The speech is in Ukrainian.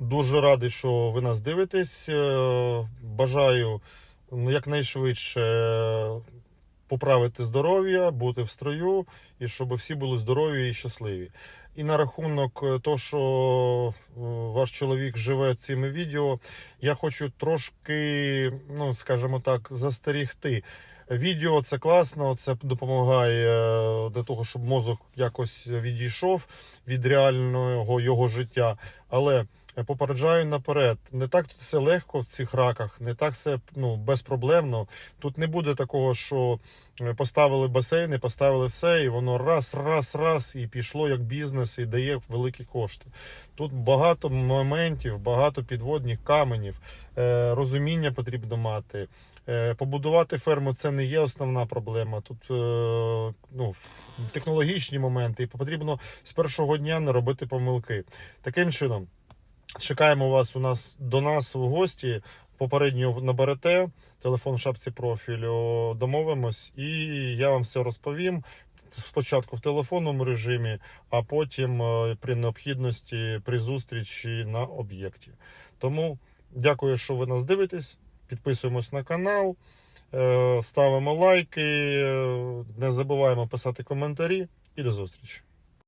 Дуже радий, що ви нас дивитесь. Е, Бажаю ну, якнайшвидше поправити здоров'я, бути в строю і щоб всі були здорові і щасливі. І на рахунок е, того, що е, ваш чоловік живе цими відео, я хочу трошки, ну скажімо так, застерігти. Відео це класно, це допомагає е, для того, щоб мозок якось відійшов від реального його життя. Але е, попереджаю наперед, не так тут все легко в цих раках, не так все ну, безпроблемно. Тут не буде такого, що е, поставили басейни, поставили все, і воно раз, раз, раз, і пішло як бізнес, і дає великі кошти. Тут багато моментів, багато підводних каменів, е, розуміння потрібно мати. Е, Побудувати ферму це не є основна проблема. Тут е, ну, технологічні моменти, і потрібно з першого дня не робити помилки. Таким чином, чекаємо вас у нас до нас у гості. Попередньо наберете телефон в шапці профілю, домовимось, і я вам все розповім. Спочатку в телефонному режимі, а потім е, при необхідності при зустрічі на об'єкті. Тому дякую, що ви нас дивитесь. Підписуємось на канал, е, ставимо лайки, е, не забуваємо писати коментарі і до зустрічі.